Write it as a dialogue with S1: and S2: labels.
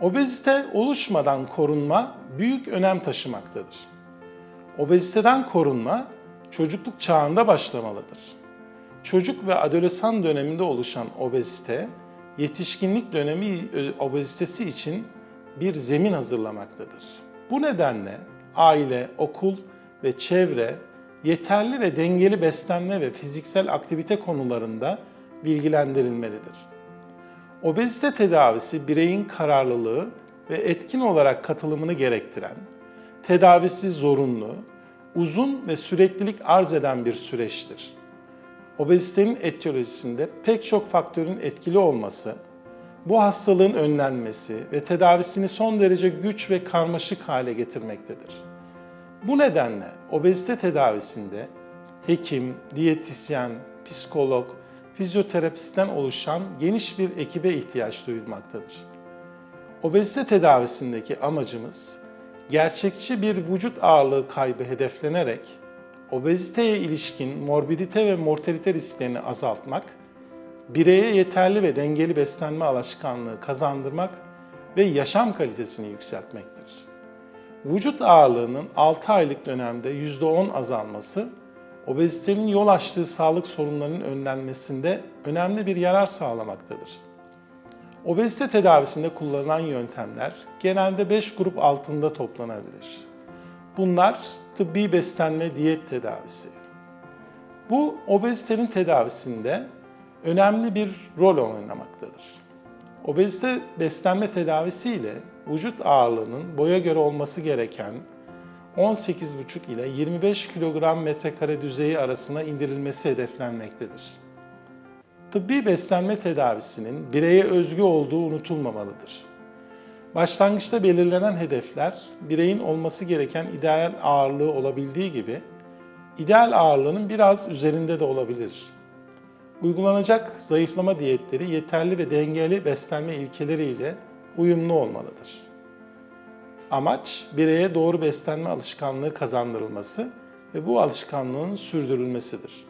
S1: Obezite oluşmadan korunma büyük önem taşımaktadır. Obeziteden korunma çocukluk çağında başlamalıdır. Çocuk ve adolesan döneminde oluşan obezite, yetişkinlik dönemi e, obezitesi için bir zemin hazırlamaktadır. Bu nedenle aile, okul ve çevre yeterli ve dengeli beslenme ve fiziksel aktivite konularında bilgilendirilmelidir. Obezite tedavisi bireyin kararlılığı ve etkin olarak katılımını gerektiren, tedavisi zorunlu, uzun ve süreklilik arz eden bir süreçtir. Obezitenin etiyolojisinde pek çok faktörün etkili olması, bu hastalığın önlenmesi ve tedavisini son derece güç ve karmaşık hale getirmektedir. Bu nedenle obezite tedavisinde hekim, diyetisyen, psikolog, fizyoterapistten oluşan geniş bir ekibe ihtiyaç duyulmaktadır. Obezite tedavisindeki amacımız gerçekçi bir vücut ağırlığı kaybı hedeflenerek obeziteye ilişkin morbidite ve mortalite risklerini azaltmak, bireye yeterli ve dengeli beslenme alışkanlığı kazandırmak ve yaşam kalitesini yükseltmektir. Vücut ağırlığının 6 aylık dönemde %10 azalması, obezitenin yol açtığı sağlık sorunlarının önlenmesinde önemli bir yarar sağlamaktadır. Obezite tedavisinde kullanılan yöntemler genelde 5 grup altında toplanabilir. Bunlar tıbbi beslenme diyet tedavisi. Bu obezitenin tedavisinde önemli bir rol oynamaktadır. Obezite beslenme tedavisi ile vücut ağırlığının boya göre olması gereken 18,5 ile 25 kilogram metrekare düzeyi arasına indirilmesi hedeflenmektedir. Tıbbi beslenme tedavisinin bireye özgü olduğu unutulmamalıdır. Başlangıçta belirlenen hedefler bireyin olması gereken ideal ağırlığı olabildiği gibi ideal ağırlığının biraz üzerinde de olabilir. Uygulanacak zayıflama diyetleri yeterli ve dengeli beslenme ilkeleriyle uyumlu olmalıdır. Amaç bireye doğru beslenme alışkanlığı kazandırılması ve bu alışkanlığın sürdürülmesidir.